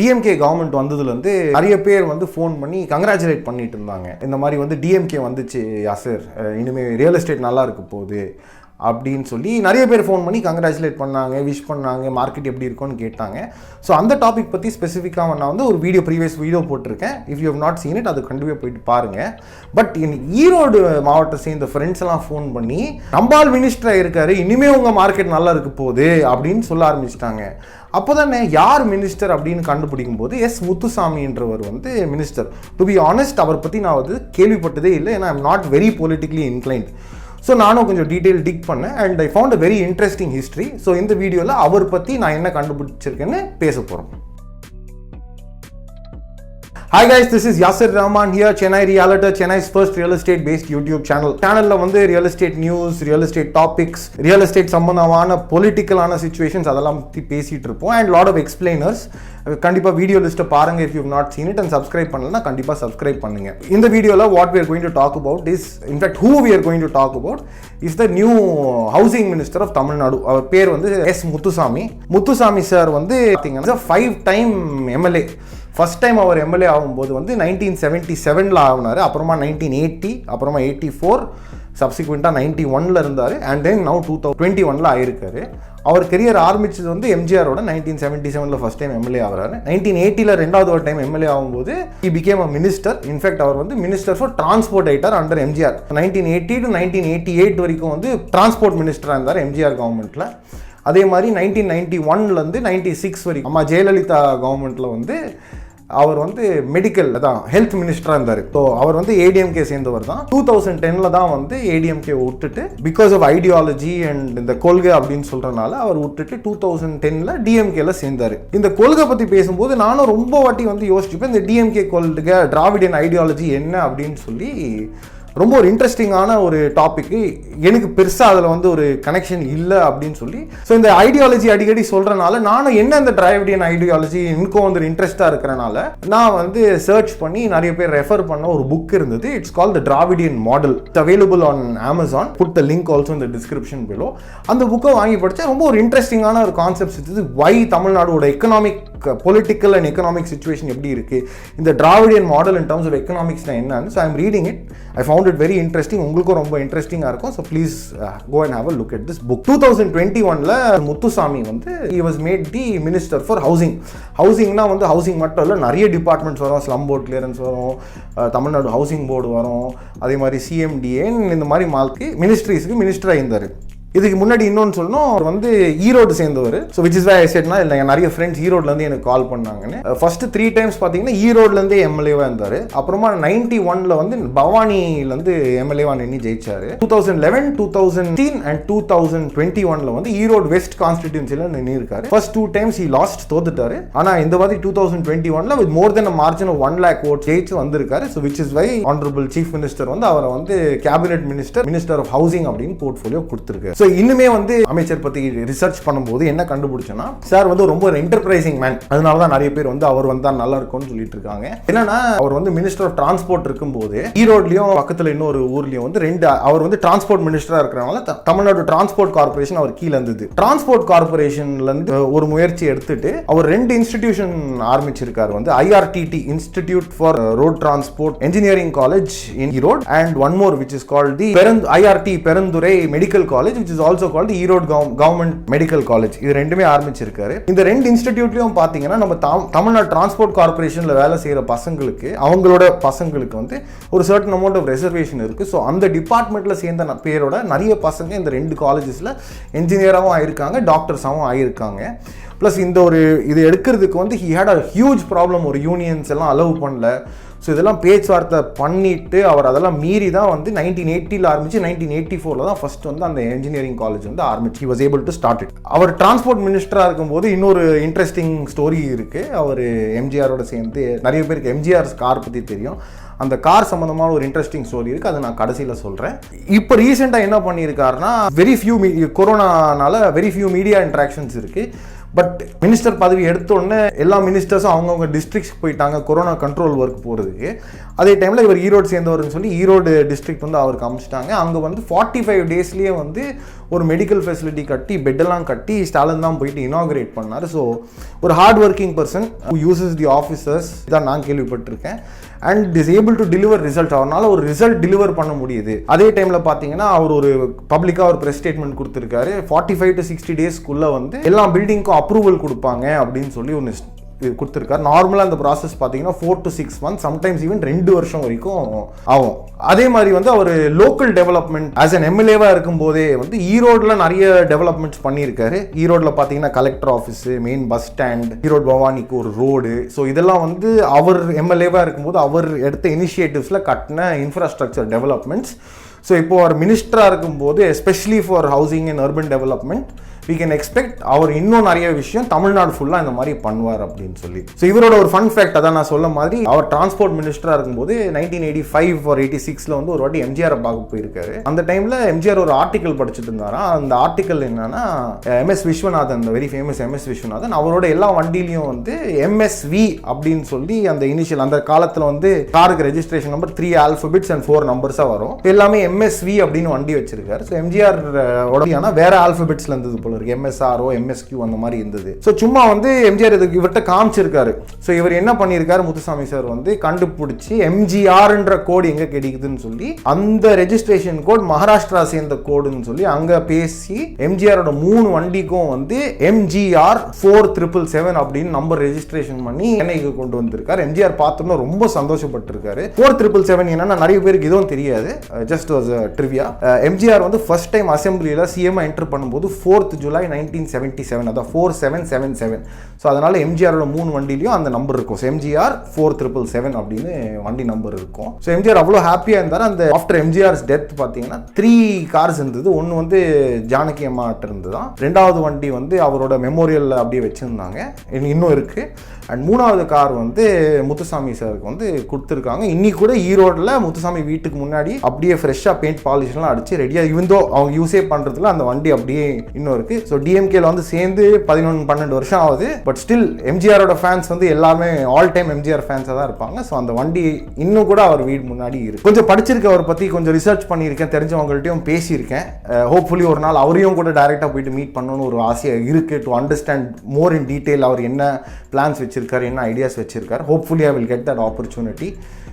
DMK government வந்ததுலேருந்து நிறைய பேர் வந்து ஃபோன் பண்ணி கங்க்ராச்சுலேட் பண்ணிட்டு இருந்தாங்க. இந்த மாதிரி வந்து டிஎம்கே வந்துச்சு யாசர் சார் இனிமேல் ரியல் எஸ்டேட் நல்லா இருக்க போகுது. அப்படின்னு சொல்லி நிறைய பேர் ஃபோன் பண்ணி கங்க்ராச்சுலேட் பண்ணாங்க விஷ் பண்ணாங்க மார்க்கெட் எப்படி இருக்கும்னு கேட்டாங்க. ஸோ அந்த டாபிக் பற்றி ஸ்பெசிஃபிக்காக நான் வந்து ஒரு வீடியோ ப்ரீவியஸ் வீடியோ போட்டிருக்கேன். If you have not seen it அது கண்டிப்பாக போயிட்டு பாருங்கள் பட் என் ஈரோடு மாவட்டத்தை சேர்ந்த ஃப்ரெண்ட்ஸ் எல்லாம் ஃபோன் பண்ணி நம்பால் மினிஸ்டராக இருக்காரு இனிமே உங்கள் மார்க்கெட் நல்லா இருக்க போகுது அப்படின்னு சொல்ல ஆரம்பிச்சிட்டாங்க. அப்போ தானே யார் மினிஸ்டர் அப்படின்னு கண்டுபிடிக்கும் போது எஸ் முத்துசாமின்றவர் வந்து மினிஸ்டர் டு பி ஆனஸ்ட் அவர் பற்றி நான் வந்து கேள்விப்பட்டதே இல்லை. ஏன்னா I'm not very politically inclined so நானும் கொஞ்சம் டீட்டெயில் டிக் பண்ணேன் and I found a very interesting history so இந்த வீடியோவில் அவர் பற்றி நான் என்ன கண்டுபிடிச்சிருக்கேன்னு பேச போகிறோம் hi guys this is Yasar Rahman here Chennai realtor Chennai's first real estate based YouTube channel சேனலில் வந்து real estate news real estate topics real estate சம்பந்தமான பொலிட்டிக்கலான சுச்சுவேஷன்ஸ் அதெல்லாம் பற்றி பேசிகிட்டு இருப்போம். அண்ட் லாட் ஆஃப் எக்ஸ்பிளைனர்ஸ் கண்டிப்பாக வீடியோ லிஸ்ட்டை பாருங்க if you not seen it and subscribe பண்ணலன்னா கண்டிப்பாக சப்ஸ்கிரைப் பண்ணுங்க. இந்த வீடியோவில் what we are going to talk about is in fact who we are going to talk about is the new housing minister of Tamil Nadu அவர் பேர் வந்து S Muthusamy Muthusamy sir வந்து பார்த்தீங்கன்னா five time MLA first time அவர் MLA ஆகும்போது வந்து nineteen seventy செவனில் ஆகினார் அப்புறமா nineteen eighty அப்புறமா எயிட்டி ஃபோர் சப்சிக்வெண்ட்டாக நைன்ட்டி ஒனில் இருந்தார் அண்ட் தென் நவு டூ தௌ டுவெண்ட்டி ஒனில் ஆயிருக்காரு. அவர் கெரியர் ஆரம்பித்தது வந்து எம்ஜிஆரோட நைன்டீன் செவன்ட்டி செவனில் ஃபஸ்ட் டைம் எம்எல்ஏ ஆகிறாரு. நைன்டீன் எயிட்டியில் ரெண்டாவது ஒரு டைம் எம்எல்ஏ ஆகும்போது he became a minister in fact அவர் வந்து minister for transport either under MGR nineteen eighty to nineteen eighty eight வரைக்கும் வந்து டிரான்ஸ்போர்ட் மினிஸ்டராக இருந்தார் எம்ஜிஆர் கவர்மெண்ட்டில் அதே மாதிரி நைன்டீன் நைன்டி ஒன்லேருந்து நைன்டி சிக்ஸ் வரைக்கும் அம்மா ஜெயலலிதா கவர்மெண்ட்டில் வந்து அவர் வந்து மெடிக்கல் தான் ஹெல்த் மினிஸ்டராக இருந்தார். ஸோ அவர் வந்து ஏடிஎம்கே சேர்ந்தவர் தான். டூ தௌசண்ட் டெனில் தான் வந்து ஏடிஎம்கே விட்டுட்டு பிகாஸ் ஆஃப் ஐடியாலஜி அண்ட் இந்த கொள்கை அப்படின்னு சொல்கிறனால அவர் விட்டுட்டு டூ தௌசண்ட் டெனில் டிஎம்கேல சேர்ந்தார். இந்த கொள்கை பற்றி பேசும்போது நானும் ரொம்ப வாட்டி வந்து யோசிச்சுப்பேன் இந்த டிஎம்கே கொள்கை டிராவிடியன் ஐடியாலஜி என்ன அப்படின்னு சொல்லி ரொம்ப ஒரு இன்ட்ரெஸ்டிங்கான ஒரு டாப்பிக்கு எனக்கு பெருசாக அதில் வந்து ஒரு கனெக்ஷன் இல்லை அப்படின்னு சொல்லி. ஸோ இந்த ஐடியாலஜி அடிக்கடி சொல்கிறனால நானும் என்ன இந்த டிரைவிடியன் ஐடியாலஜி எனக்கும் வந்து இன்ட்ரெஸ்ட்டாக இருக்கிறனால நான் வந்து சர்ச் பண்ணி நிறைய பேர் ரெஃபர் பண்ண ஒரு புக் இருந்தது. It's call the Dravidian model it's available on Amazon put the link also இந்த டிஸ்கிரிப்ஷன் பிலோ அந்த புக்கை வாங்கி படித்தா ரொம்ப ஒரு இன்ட்ரெஸ்டிங்கான ஒரு கான்செப்ட்ஸ் இது why தமிழ்நாடோட economic political and economic situation எப்படி இருக்குது இந்த Dravidian model in terms of எக்கனாமிக்ஸ்னா என்னன்னு so I'm reading it I found it very interesting உங்களுக்கும் ரொம்ப இன்ட்ரெஸ்டிங்காக இருக்கும். So please go and have a look at this book two thousand twenty ஒனில் முத்துசாமி வந்து he was made the minister for housing ஹவுசிங்னா வந்து housing மட்டும் இல்லை நிறைய டிபார்ட்மெண்ட்ஸ் வரும். ஸ்லம் போர்ட் கிளியரன்ஸ் வரும். தமிழ்நாடு ஹவுசிங் போர்டு வரும். அதே மாதிரி சிஎம்டிஏன்னு இந்த மாதிரி மால்க்கு மினிஸ்ட்ரிஸுக்கு மினிஸ்டராக இருந்தார் இதுக்கு முன்னாடி இன்னொன்று சொல்லணும் அவர் வந்து ஈரோடு சேர்ந்தவர். ஸோ விச் இஸ் வை செட்னா இல்லை நிறைய ஃப்ரெண்ட்ஸ் ஈரோட்லேருந்து எனக்கு கால் பண்ணாங்கன்னு. Uh, ஃபர்ஸ்ட் த்ரீ டைம்ஸ் பார்த்தீங்கன்னா ஈரோட்லேருந்தே எம்எல்ஏவாக இருந்தார். அப்புறமா நைன்டி ஒனில் வந்து பவானிலேருந்து எம்எல்ஏவாக நின்று ஜெயிச்சார். Two thousand eleven two thousand and two thousand twenty ஒனில் வந்து ஈரோடு வெஸ்ட் கான்ஸ்டிடியூன்சியில் நின்று இருக்காரு. First two times he lost தோத்துட்டாரு. ஆனால் இந்த மாதிரி டூ தௌசண்ட் டுவெண்ட்டி ஒனில் with more then margin of one lakh vote ஜெயிச்சு வந்திருக்காரு. So which is why honourable chief minister வந்து அவரை வந்து cabinet minister minister of housing அப்படின்னு போர்ட்ஃபோலியோ கொடுத்துருக்காரு. ஸோ இன்னுமே வந்து அமைச்சர் பத்தி ரிசர்ச் பண்ணும்போது என்ன கண்டுபிடிச்சோன்னா சார் வந்து ரொம்ப ஒரு என்டர்பிரைசிங் மேன் அதனால தான் நிறைய பேர் வந்து அவர் வந்தா நல்லா இருக்கும்னு சொல்லிட்டு இருக்காங்க. என்னன்னா அவர் வந்து மினிஸ்டர் ஆஃப் டிரான்ஸ்போர்ட் இருக்கும்போது ஈரோட்லயும் பக்கத்துல இன்னொரு ஊர்லயும் வந்து ரெண்டு அவர் வந்து டிரான்ஸ்போர்ட் மினிஸ்டராக இருக்கிறனால தமிழ்நாடு டிரான்ஸ்போர்ட் கார்பரேஷன் அவர் கீழ இருந்தது. டிரான்ஸ்போர்ட் கார்பரேஷன்ல இருந்து ஒரு முயற்சி எடுத்துட்டு அவர் ரெண்டு இன்ஸ்டிடியூஷன் ஆரம்பிச்சிருக்காரு. வந்து IRTT institute for road transport engineering college in Erode and one more which is called the Perundurai IRT Perundurai medical college which is also called Erode government medical college இது ரெண்டுமே ஆரம்பிச்சிருக்காரு. இந்த ரெண்டு இன்ஸ்டிடியூட்லயும் பாத்தீங்கன்னா நம்ம தமிழ்நாடு டிரான்ஸ்போர்ட் கார்பரேஷன்ல வேலை செய்யற பசங்களுக்கு அவங்களோட பசங்களுக்கு வந்து ஒரு சர்டன் அமௌண்ட் ஆஃப் ரெசர்வேஷன் இருக்கு. ஸோ அந்த டிபார்ட்மெண்ட்ல சேர்ந்த பேரோட நிறைய பசங்க இந்த ரெண்டு காலேஜஸ்ல என்ஜினியராகவும் ஆயிருக்காங்க டாக்டர்ஸாகவும் ஆயிருக்காங்க. ப்ளஸ் இந்த ஒரு இது எடுக்கிறதுக்கு வந்து he had a huge problem ஒரு யூனியன்ஸ் எல்லாம் அலோவ் பண்ணல. ஸோ இதெல்லாம் பேச்சுவார்த்தை பண்ணிட்டு அவர் அதெல்லாம் மீறி தான் வந்து நைன்டீன் எயிட்டியில் ஆரம்பிச்சு நைன்டீன் எயிட்டி ஃபோரில் தான் ஃபர்ஸ்ட் வந்து அந்த இன்ஜினியரிங் காலேஜ் வந்து ஆரம்பிச்சு. He was able to start it our transport மினிஸ்டராக இருக்கும்போது இன்னொரு இன்ட்ரெஸ்டிங் ஸ்டோரி இருக்குது அவர் எம்ஜிஆரோட சேர்ந்து நிறைய பேருக்கு எம்ஜிஆர் கார் பற்றி தெரியும். அந்த கார் சம்மந்தமான ஒரு இன்ட்ரெஸ்டிங் ஸ்டோரி இருக்குது அதை நான் கடைசியில் சொல்கிறேன் இப்போ ரீசெண்டாக என்ன பண்ணியிருக்காருன்னா வெரி ஃபியூ மீ கொரோனானால வெரி ஃபியூ மீடியா இன்ட்ராக்ஷன்ஸ் இருக்குது பட் மினிஸ்டர் பதவி எடுத்த உடனே எல்லா மினிஸ்டர்ஸும் அவங்கவுங்க டிஸ்ட்ரிக்ஸ் போயிட்டாங்க கொரோனா கண்ட்ரோல் ஒர்க் போகிறதுக்கு அதே டைமில் இவர் ஈரோடு சேர்ந்தவர்னு சொல்லி ஈரோடு டிஸ்ட்ரிக்ட் வந்து அவருக்கு அமைச்சிட்டாங்க. அங்கே வந்து ஃபார்ட்டி ஃபைவ் டேஸ்லேயே வந்து ஒரு மெடிக்கல் ஃபெசிலிட்டி கட்டி பெட்டெல்லாம் கட்டி ஸ்டாலின் தான் போயிட்டு இனாகிரேட் பண்ணார். ஸோ ஒரு hard working person uses the officers இதான் நான் கேள்விப்பட்டிருக்கேன். And is able to deliver result அவரால் ஒரு ரிசல்ட் டெலிவர் பண்ண முடியுது. அதே டைமில் பார்த்தீங்கன்னா அவர் ஒரு பப்ளிக்காக ஒரு ப்ரெஸ் ஸ்டேட்மெண்ட் கொடுத்துருக்காரு. ஃபார்ட்டி ஃபைவ் டு சிக்ஸ்டி டேஸ்க்குள்ளே வந்து எல்லா பில்டிங்க்கும் அப்ரூவல் கொடுப்பாங்க அப்படின்னு சொல்லி ஒன்று கொடுத்துருக்காரு. நார்மலாக அந்த ப்ராசஸ் பார்த்தீங்கன்னா four to six month sometimes even ரெண்டு வருஷம் வரைக்கும் ஆகும். அதே மாதிரி வந்து அவர் லோக்கல் டெவலப்மெண்ட் ஆஸ் அன் எம்எல்ஏவாக இருக்கும்போதே வந்து ஈரோடில் நிறைய டெவலப்மெண்ட்ஸ் பண்ணியிருக்காரு. ஈரோடில் பார்த்தீங்கன்னா collector office main bus stand Erode பவானிக்கு ஒரு ரோடு ஸோ இதெல்லாம் வந்து அவர் எம்எல்ஏவாக இருக்கும்போது அவர் எடுத்த இனிஷியேட்டிவ்ஸில் கட்டின இன்ஃப்ராஸ்ட்ரக்சர் டெவலப்மெண்ட்ஸ் ஸோ இப்போ அவர் மினிஸ்டராக இருக்கும்போது especially for housing and urban development we can expect அவர் இன்னும் நிறைய விஷயம் தமிழ்நாடு ஃபுல்லாக இந்த மாதிரி பண்ணுவார் அப்படின்னு சொல்லி. ஸோ இவரோட ஒரு ஃபன் ஃபேக்ட் அதான் நான் சொல்ல மாதிரி அவர் டிரான்ஸ்போர்ட் மினிஸ்டராக இருக்கும்போது நைன்டீன் எயிட்டி ஃபைவ் ஒரு எயிட்டி சிக்ஸில் வந்து ஒரு வாட்டி எம்ஜிஆரை பார்க்க போயிருக்காரு. அந்த டைமில் எம்ஜிஆர் ஒரு ஆர்டிக்கல் படிச்சுட்டு இருந்தாராம் அந்த ஆர்டிக்கல் என்னன்னா எம்எஸ் விஸ்வநாதன் அந்த வெரி ஃபேமஸ் எம்எஸ் விஸ்வநாதன் அவரோட எல்லா வண்டிலையும் வந்து எம்எஸ்வி அப்படின்னு சொல்லி அந்த இனிஷியல் அந்த காலத்தில் வந்து காருக்கு registration number three alphabets and four நம்பர்ஸாக வரும். எல்லாமே எம்எஸ்வி அப்படின்னு வண்டி வச்சிருக்காரு. ஸோ எம்ஜிஆர் உடனே வேற ஆல்ஃபபிட்ஸ்ல இருந்தது போல இருக்கு. எம்எஸ்ஆர்ஓ எம்எஸ்கியூ அந்த மாதிரி இருந்தது. ஸோ சும்மா வந்து எம்ஜிஆர் இதுக்கு இவர்கிட்ட காமிச்சிருக்காரு. ஸோ இவர் என்ன பண்ணியிருக்காரு? முத்துசாமி சார் வந்து கண்டுபிடிச்சி எம்ஜிஆர்ன்ற கோடு எங்கே கிடைக்குதுன்னு சொல்லி அந்த ரெஜிஸ்ட்ரேஷன் கோட் மகாராஷ்டிரா சேர்ந்த கோடுன்னு சொல்லி அங்கே பேசி எம்ஜிஆரோட மூணு வண்டிக்கும் வந்து எம்ஜிஆர் ஃபோர் ட்ரிபிள் செவன் அப்படின்னு நம்பர் ரெஜிஸ்ட்ரேஷன் பண்ணி சென்னைக்கு கொண்டு வந்திருக்காரு. எம்ஜிஆர் பார்த்தோம்னா ரொம்ப சந்தோஷப்பட்டிருக்காரு. ஃபோர் ட்ரிபிள் செவன் என்னன்னா நிறைய பேருக்கு இதுவும் தெரியாது. ஜஸ்ட் வாஸ் ட்ரிவியா எம்ஜிஆர் வந்து ஃபர்ஸ்ட் டைம் அசம்பிளியில் சிஎம் என்டர் பண்ணும்போது fourth July nineteen seventy seven அதான் four seven seven seven so அதனால் எம்ஜிஆரோட மூணு வண்டிலையும் அந்த நம்பர் இருக்கும். So MGR four triple seven அப்படின்னு வண்டி நம்பர் இருக்கும். ஸோ எம்ஜிஆர் அவ்வளோ ஹாப்பியாக இருந்தார் அந்த ஆஃப்டர் எம்ஜிஆர்ஸ் டெத் பார்த்தீங்கன்னா த்ரீ கார்ஸ் இருந்தது. ஒன்று வந்து ஜானகி அம்மாட்ட இருந்து தான் ரெண்டாவது வண்டி வந்து அவரோட மெமோரியலில் அப்படியே வச்சுருந்தாங்க. இன்னும் இருக்குது அண்ட் மூணாவது கார் வந்து முத்துசாமி சாருக்கு வந்து கொடுத்துருக்காங்க. இன்னி கூட ஈரோடில் முத்துசாமி வீட்டுக்கு முன்னாடி அப்படியே ஃப்ரெஷ்ஷாக பெயிண்ட் பாலிஷ்லாம் அடிச்சு ரெடியாக இருந்தோ அவங்க யூஸே பண்ணுறதுல அந்த வண்டி அப்படியே இன்னும் இருக்குது ஸோ டிஎம்கேல வந்து சேர்ந்து பதினொன்று பன்னெண்டு வருஷம் ஆகுது. பட் ஸ்டில் எம்ஜிஆரோட ஃபேன்ஸ் வந்து எல்லாமே ஆல் டைம் எம்ஜிஆர் ஃபேன்ஸாக தான் இருப்பாங்க. ஸோ அந்த வண்டி இன்னும் கூட அவர் வீடு முன்னாடி இருக்கு. கொஞ்சம் படிச்சிருக்க அவரை பற்றி கொஞ்சம் ரிசர்ச் பண்ணியிருக்கேன் தெரிஞ்சவங்கள்ட்டையும் பேசியிருக்கேன். Uh, ஹோப்ஃபுல்லி ஒரு நாள் அவரையும் கூட டைரெக்டாக போயிட்டு மீட் பண்ணணும்னு ஒரு ஆசையாக இருக்குது to understand more in detail அவர் என்ன பிளான்ஸ் வச்சிருக்காரு என்ன ஐடியாஸ் வச்சிருக்காரு. Hopefully I will get that opportunity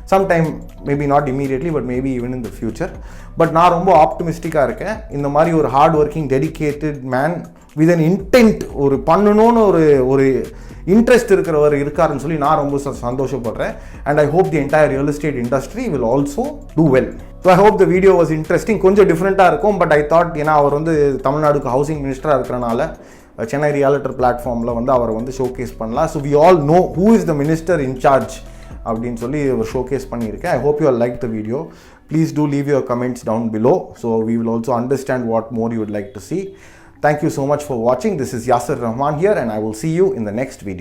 sometime maybe not immediately but maybe even in the future but நான் ரொம்ப ஆப்டிமிஸ்டிக்காக இருக்கேன். இந்த மாதிரி ஒரு hard working dedicated man with an intent ஒரு பண்ணணும்னு ஒரு ஒரு இன்ட்ரெஸ்ட் இருக்கிறவர் இருக்காருன்னு சொல்லி நான் ரொம்ப ச- சந்தோஷப்படுறேன். And I hope the entire real estate industry will also do well so I hope the video was interesting கொஞ்சம் டிஃப்ரெண்ட்டாக இருக்கும் பட் ஐ தாட் ஏன்னா அவர் வந்து தமிழ்நாடுக்கு ஹவுசிங் மினிஸ்டராக இருக்கிறனால சென்னை ரியாலிட்டர் பிளாட்ஃபார்மில் வந்து அவரை வந்து ஷோகேஸ் பண்ணலாம். So we all know who is the minister in charge அப்படின்னு சொல்லி ஒரு ஷோகேஸ் பண்ணியிருக்கேன் I hope you like the video please do leave your comments down below so we will also understand what more you would like to see Thank you so much for watching. This is Yasir Rahman here, and I will see you in the next video.